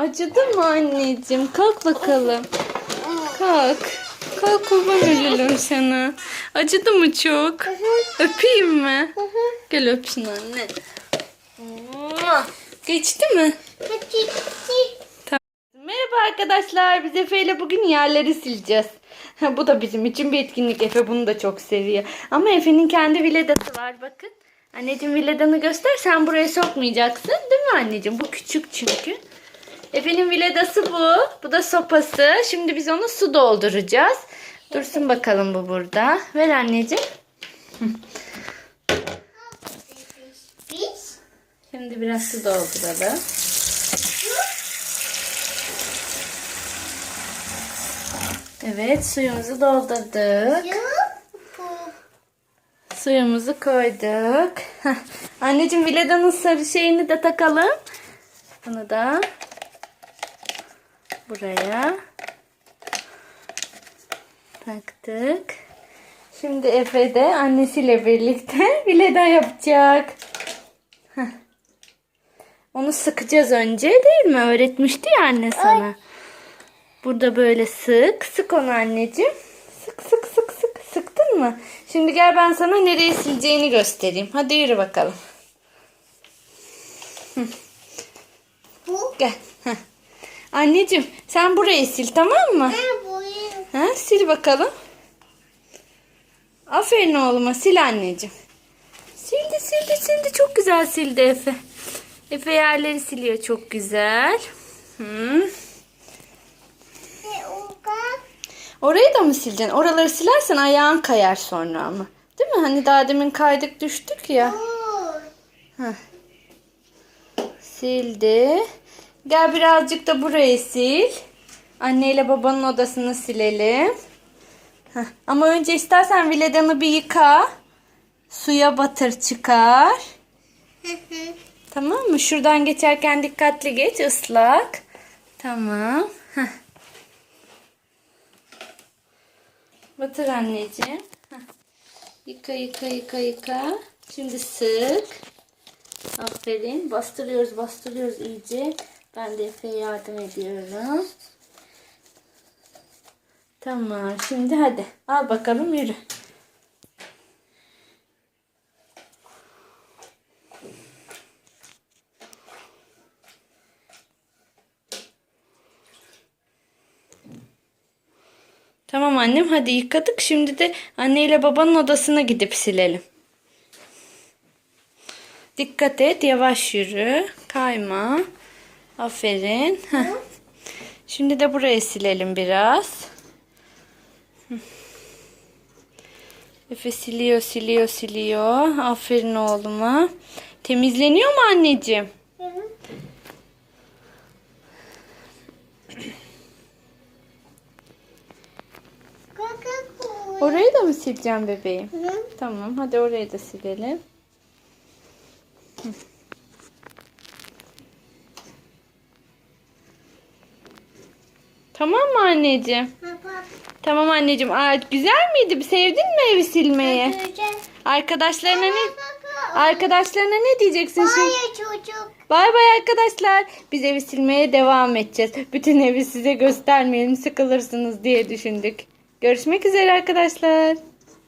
Acıdı mı anneciğim? Kalk bakalım. Kalk. Kalk kurban olurum sana. Acıdı mı çok? Öpeyim mi? Gel öpsün anne. Geçti mi? Merhaba arkadaşlar. Biz Efe ile bugün yerleri sileceğiz. Bu da bizim için bir etkinlik. Efe bunu da çok seviyor. Ama Efe'nin kendi viledası var bakın. Anneciğim viledanı göster. Sen buraya sokmayacaksın. Değil mi anneciğim? Bu küçük çünkü. Efe'nin viledası bu. Bu da sopası. Şimdi biz onu su dolduracağız. Dursun bakalım bu burada. Ver anneciğim. Şimdi biraz su dolduralım. Evet suyumuzu doldurduk. Suyumuzu koyduk. Anneciğim Vileda'nın sarı şeyini de takalım. Bunu da buraya taktık. Şimdi Efe de annesiyle birlikte Vileda yapacak. Heh. Onu sıkacağız önce değil mi? Öğretmişti ya anne sana. Burada böyle sık. Sık onu anneciğim. Sık sık sık sık. Sıktın mı? Şimdi gel ben sana nereye sileceğini göstereyim. Hadi yürü bakalım. bu Gel. Heh. Anneciğim sen burayı sil tamam mı? ne bu Ha, sil bakalım. Aferin oğluma sil anneciğim. Sildi sildi sildi çok güzel sildi Efe. Efe yerleri siliyor çok güzel. Uga Orayı da mı sileceksin? Oraları silersen ayağın kayar sonra ama. Değil mi? Hani daha demin kaydık düştük ya. bu Sildi. Gel birazcık da burayı sil. Anneyle babanın odasını silelim. Heh. Ama önce istersen viledanı bir yıka. Suya batır çıkar. Tamam mı? Şuradan geçerken dikkatli geç ıslak. Tamam. Heh. Batır anneciğim. Heh. Yıka yıka yıka yıka. Şimdi sık. Aferin. Bastırıyoruz bastırıyoruz iyice. Ben de Efe'ye yardım ediyorum. Tamam. Şimdi hadi. Al bakalım yürü. Tamam annem hadi yıkadık. Şimdi de anneyle babanın odasına gidip silelim. Dikkat et, yavaş yürü. Kayma. Aferin. Şimdi de burayı silelim biraz. Efe siliyor, siliyor, siliyor. Aferin oğluma. Temizleniyor mu anneciğim? Orayı da mı sileceğim bebeğim? Hı. Tamam, hadi orayı da silelim. Hı. Tamam mı anneciğim? Baba Tamam anneciğim. Aa, güzel miydi? Sevdin mi evi silmeyi? Arkadaşlarına ne Arkadaşlarına ne diyeceksin şimdi? Hayır çocuk Bay bay arkadaşlar. Biz evi silmeye devam edeceğiz. Bütün evi size göstermeyelim sıkılırsınız diye düşündük. Görüşmek üzere arkadaşlar.